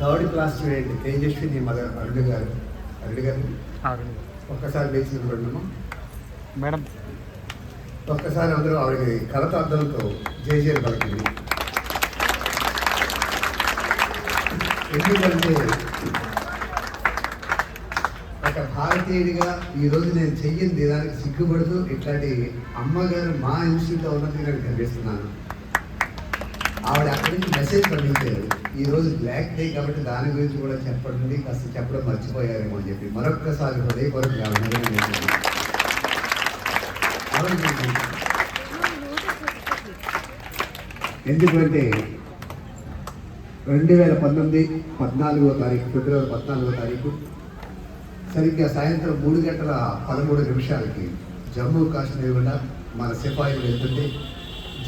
Third class student Tejaswini mother అరుడు గారు. అరుడు గారు. ఒక్కసారి లేచి నిలబడినాము మేడం. ఒక్కసారి అందరూ ఆవిడకి కరతార్థంతో జేజేలు పలికింది. ఎందుకంటే ఒక భారతీయుడిగా ఈరోజు నేను చెయ్యింది దానికి సిగ్గుపడుతూ ఇట్లాంటి అమ్మగారు మా ఇన్స్టిట్యూట్లో ఉన్నది నేను కనిపిస్తున్నాను ఆవిడ అక్కడి నుంచి మెసేజ్ పంపించారు. ఈ రోజు బ్లాక్ డే కాబట్టి దాని గురించి కూడా చెప్పండి కాస్త చెప్పడం మర్చిపోయారేమో అని చెప్పి. మరొక్కసారి హృదయపూర్వక అభినందనలు ఎందుకంటే రెండు వేల పంతొమ్మిది పద్నాలుగో తారీఖు ఫిబ్రవరి పద్నాలుగో తారీఖు సరిగ్గా సాయంత్రం మూడు గంటల పదమూడు నిమిషాలకి జమ్మూ కాశ్మీర్ కూడా మన సిపాయిలు వెళ్తుంటే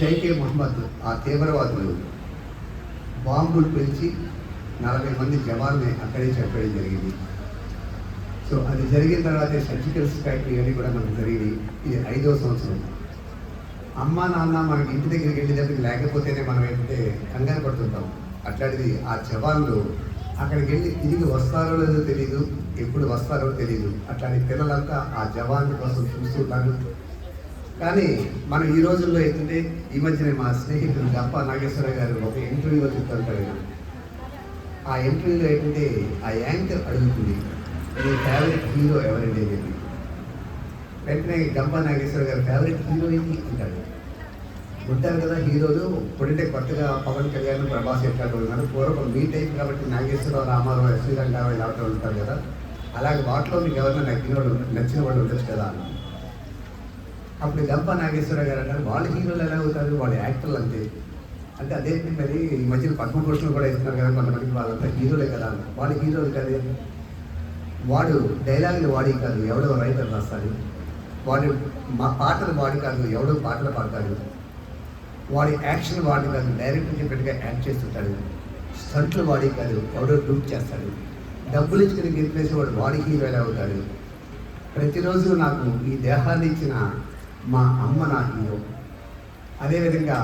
జైకే ముహమ్మద్ ఆ తీవ్రవాదులు బాంబులు పెంచి నలభై మంది జవాన్ని అక్కడే చంపేయడం జరిగింది. సో అది జరిగిన తర్వాత సర్జికల్ స్ట్రైక్ ఇవన్నీ కూడా మనకు జరిగింది ఇది ఐదో సంవత్సరం. అమ్మ నాన్న మనకి ఇంటి దగ్గరికి వెళ్ళేటప్పుడు లేకపోతేనే మనం ఏంటంటే కంగారు పడుతుంటాం. అట్లాంటిది ఆ జవాన్లు అక్కడికి వెళ్ళి తిరిగి వస్తారో లేదో తెలియదు ఎప్పుడు వస్తారో తెలియదు అట్లాంటి పిల్లలంతా ఆ జవాన్ కోసం చూస్తుంటారు కానీ మనం ఈ రోజుల్లో ఏంటంటే ఈ మధ్యనే మా స్నేహితుడు గప్ప నాగేశ్వర గారు ఒక ఇంటర్వ్యూలో చెప్తుంటారు ఆ ఇంటర్వ్యూలో ఏంటంటే ఆ యాంకర్ అడుగుతుంది మీ ఫేవరెట్ హీరో ఎవరండి? అని వెంటనే గంప నాగేశ్వర గారు ఫేవరెట్ హీరో ఏంటి? అంటాడు. ఉంటారు కదా హీరోలు ఇప్పుడంటే కొత్తగా పవన్ కళ్యాణ్ ప్రభాస్ ఎట్లాంటి ఉన్నారు పూర్వం మీ టైప్ కాబట్టి నాగేశ్వరరావు రామారావు శ్రీరంగారావు ఇలా ఉంటారు కదా. అలాగే వాటిలో మీకు ఎవరైనా నచ్చిన వాళ్ళు నచ్చిన వాళ్ళు ఉండొచ్చు కదా అన్నాను అప్పుడు గంప నాగేశ్వర గారు అంటారు వాళ్ళు హీరోలు ఎలా అవుతారు? వాళ్ళు యాక్టర్లు అంతే. అంటే అదేంటి మరి ఈ మధ్యన పద్మభూషణ్ కూడా ఇస్తున్నారు కదా కొంతమందికి వాళ్ళంతా హీరోలే కదా. అన్నారు. వాళ్ళు హీరోలు కదే. వాడు డైలాగులు వాడి కాదు ఎవడో రైటర్ రాస్తాడు. వాడు మా పాటలు వాడి కాదు ఎవడో పాటలు పాడతాడు. వాడి యాక్షన్ వాడి కాదు డైరెక్ట్ చెప్పినట్టుగా యాక్ట్ చేస్తుంటాడు. స్టంట్లు వాడి కాదు ఎవడో డూప్ చేస్తాడు. డబ్బులు ఇచ్చుకుని గెలిపేసి వాడు వాడి హీరో ఎలా అవుతాడు? ప్రతిరోజు నాకు ఈ దేహాన్ని ఇచ్చిన మా అమ్మ నా హీరో అదేవిధంగా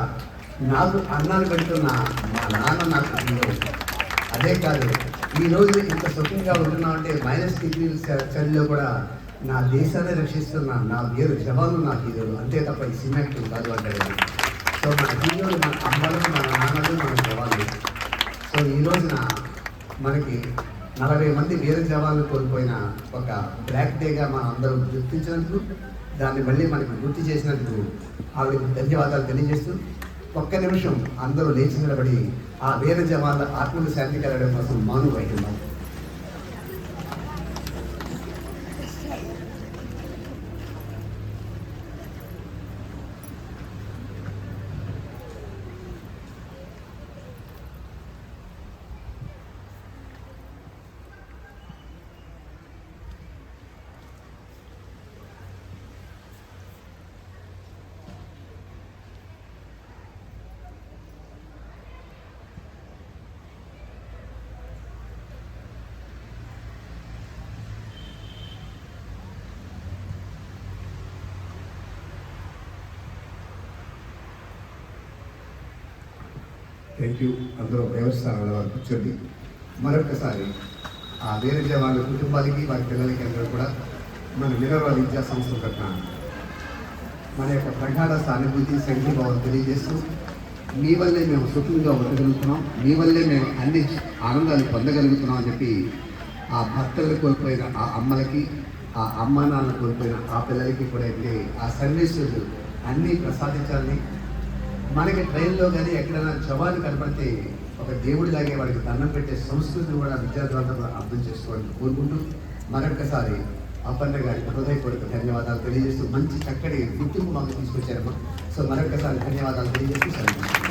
నాకు అన్నాన్ని పెడుతున్న మా నాన్న నాకు హీరో అదే కాదు ఈ రోజు ఇంత సుఖంగా ఉంటున్నామంటే మైనస్ డిగ్రీ చలిలో కూడా నా దేశాన్ని రక్షిస్తున్న నా వీరు జవాన్లు నా హీరోలు. అంతే తప్ప ఈ సినిమా కాదు అంటాడు సో మన హీరోలు మన అమ్మలు మన నాన్నలు మన జవాన్లు. సో ఈ రోజున మనకి నలభై మంది వీర జవాన్లు కోల్పోయిన ఒక బ్లాక్ డేగా మనం అందరం గుర్తించినందుకు దాన్ని మళ్ళీ మనకి గుర్తు చేసినందుకు ఆవిడకి ధన్యవాదాలు తెలియజేస్తూ ఒక్క నిమిషం అందరూ లేచి నిలబడి ఆ వీర జవాన్ల ఆత్మకు శాంతి కలగడం కోసం మాను థ్యాంక్ యూ అందరూ దేవస్థానాల వారు కూర్చోండి. మరొకసారి ఆ వేరే వాళ్ళ కుటుంబాలకి వారి పిల్లలకి అందరూ కూడా మన వినర్వ విద్యా సంస్థ తరఫున మన యొక్క ప్రగాఢ సానుభూతి సంఘీభావం తెలియజేస్తూ మీ వల్లే మేము సుఖంగా ఉండగలుగుతున్నాం మీ వల్లే మేము అన్ని ఆనందాలు పొందగలుగుతున్నాం అని చెప్పి ఆ భర్తలు కోల్పోయిన ఆ అమ్మలకి ఆ అమ్మ నాన్న కోల్పోయిన ఆ పిల్లలకి కూడా అయితే ఆ సర్వీసులు అన్నీ ప్రసాదించాలని మనకి ట్రైన్లో కానీ ఎక్కడైనా జవాలు కనపడితే ఒక దేవుడిలాగే వాడికి దండం పెట్టే సంస్కృతిని కూడా విద్యార్థులందరూ అర్థం చేసుకోవాలని కోరుకుంటూ మరొకసారి అప్పన్న గారికి హృదయపూర్వక ధన్యవాదాలు తెలియజేస్తూ మంచి చక్కటి గుర్తింపు మాకు తీసుకొచ్చారమ్మా. సో మరొకసారి ధన్యవాదాలు తెలియజేస్తూ సెలవు.